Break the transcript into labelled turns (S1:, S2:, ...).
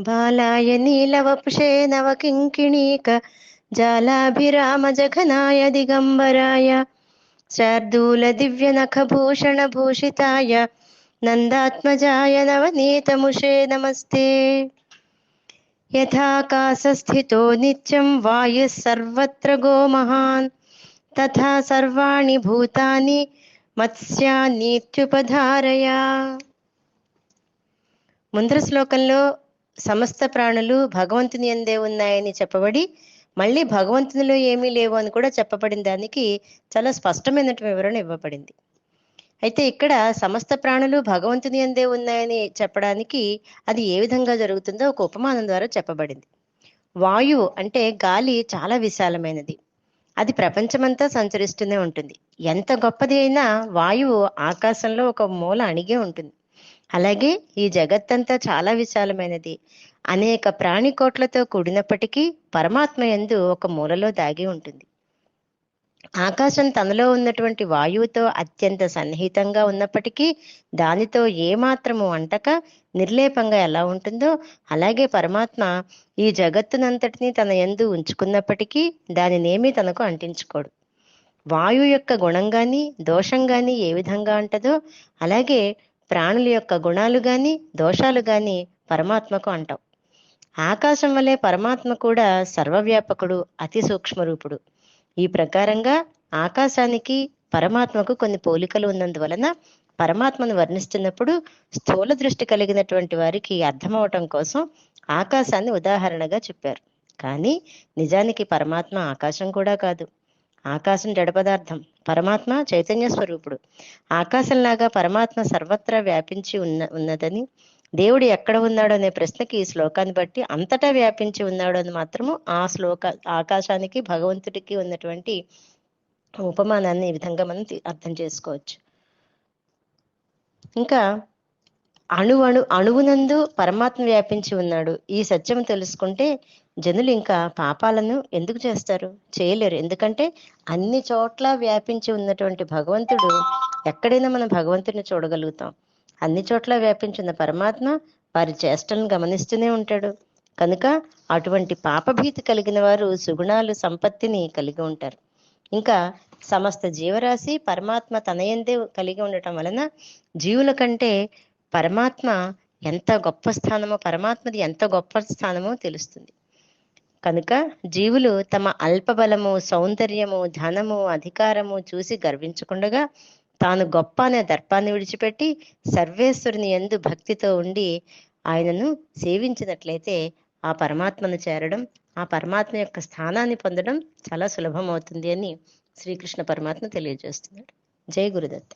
S1: బాలాయ నీలవపుషే నవకింకిణీక జాలాభిరామ జఘనాయ దిగంబరాయ శార్దూల దివ్య నఖభూషణ భూషితాయ నందాత్మజాయ నవనీతముషే నమస్తే. యథాకాశస్థితో నిత్యం వాయుः సర్వత్ర గోమహాన్ తథా సర్వాణి భూతాని మత్స్యానీత్యుపధారయా ముందర శ్లోకంలో సమస్త ప్రాణులు భగవంతుని ఎందే ఉన్నాయని చెప్పబడి మళ్ళీ భగవంతునిలో ఏమీ లేవు అని కూడా చెప్పబడిన దానికి చాలా స్పష్టమైనటువంటి వివరణ ఇవ్వబడింది. అయితే ఇక్కడ సమస్త ప్రాణులు భగవంతుని ఎందే ఉన్నాయని చెప్పడానికి అది ఏ విధంగా జరుగుతుందో ఒక ఉపమానం ద్వారా చెప్పబడింది. వాయువు అంటే గాలి చాలా విశాలమైనది. అది ప్రపంచమంతా సంచరిస్తూనే ఉంటుంది. ఎంత గొప్పది అయినా వాయువు ఆకాశంలో ఒక మూల అణిగే ఉంటుంది. అలాగే ఈ జగత్తంతా చాలా విశాలమైనది. అనేక ప్రాణికోట్లతో కూడినప్పటికీ పరమాత్మ యందు ఒక మూలలో దాగి ఉంటుంది. ఆకాశం తనలో ఉన్నటువంటి వాయువుతో అత్యంత సన్నిహితంగా ఉన్నప్పటికీ దానితో ఏమాత్రము అంటక నిర్లేపంగా ఎలా ఉంటుందో అలాగే పరమాత్మ ఈ జగత్తునంతటిని తన యందు ఉంచుకున్నప్పటికీ దానినేమీ తనకు అంటించుకోడు. వాయు యొక్క గుణం కానీ దోషం కానీ ఏ విధంగా ఉంటుందో అలాగే ప్రాణుల యొక్క గుణాలు గాని దోషాలు గాని పరమాత్మకు అంటాం ఆకాశం వలె పరమాత్మ కూడా సర్వవ్యాపకుడు అతి సూక్ష్మ రూపుడు ఈ ప్రకారంగా ఆకాశానికి పరమాత్మకు కొన్ని పోలికలు ఉన్నందువలన పరమాత్మను వర్ణిస్తున్నప్పుడు స్థూల దృష్టి కలిగినటువంటి వారికి అర్థమవటం కోసం ఆకాశాన్ని ఉదాహరణగా చెప్పారు. కానీ నిజానికి పరమాత్మ ఆకాశం కూడా కాదు. ఆకాశం జడ పదార్థం పరమాత్మ చైతన్య స్వరూపుడు. ఆకాశంలాగా పరమాత్మ సర్వత్రా వ్యాపించి ఉన్న ఉన్నదని దేవుడు ఎక్కడ ఉన్నాడు అనే ప్రశ్నకి ఈ శ్లోకాన్ని బట్టి అంతటా వ్యాపించి ఉన్నాడు అని మాత్రము ఆ శ్లోక ఆకాశానికి భగవంతుడికి ఉన్నటువంటి ఉపమానాన్ని ఈ విధంగా మనం అర్థం చేసుకోవచ్చు. ఇంకా అణువణు అణు అణువునందు పరమాత్మ వ్యాపించి ఉన్నాడు. ఈ సత్యం తెలుసుకుంటే జనులు ఇంకా పాపాలను ఎందుకు చేస్తారు? చేయలేరు. ఎందుకంటే అన్ని చోట్ల వ్యాపించి ఉన్నటువంటి భగవంతుడు ఎక్కడైనా మనం భగవంతుడిని చూడగలుగుతాం. అన్ని చోట్ల వ్యాపించిన పరమాత్మ వారి చేష్టలను గమనిస్తూనే ఉంటాడు. కనుక అటువంటి పాపభీతి కలిగిన వారు సుగుణాలు సంపత్తిని కలిగి ఉంటారు. ఇంకా సమస్త జీవరాశి పరమాత్మ తనయందే కలిగి ఉండటం వలన జీవుల కంటే పరమాత్మ ఎంత గొప్ప స్థానమో పరమాత్మది ఎంత గొప్ప స్థానమో తెలుస్తుంది. కనుక జీవులు తమ అల్పబలము సౌందర్యము ధనము అధికారము చూసి గర్వించకుండగా తాను గొప్ప అనే దర్పాన్ని విడిచిపెట్టి సర్వేశ్వరుని ఎందు భక్తితో ఉండి ఆయనను సేవించినట్లయితే ఆ పరమాత్మను చేరడం ఆ పరమాత్మ యొక్క స్థానాన్ని పొందడం చాలా సులభం అవుతుంది అని శ్రీకృష్ణ పరమాత్మ తెలియజేస్తున్నాడు జై గురుదత్త.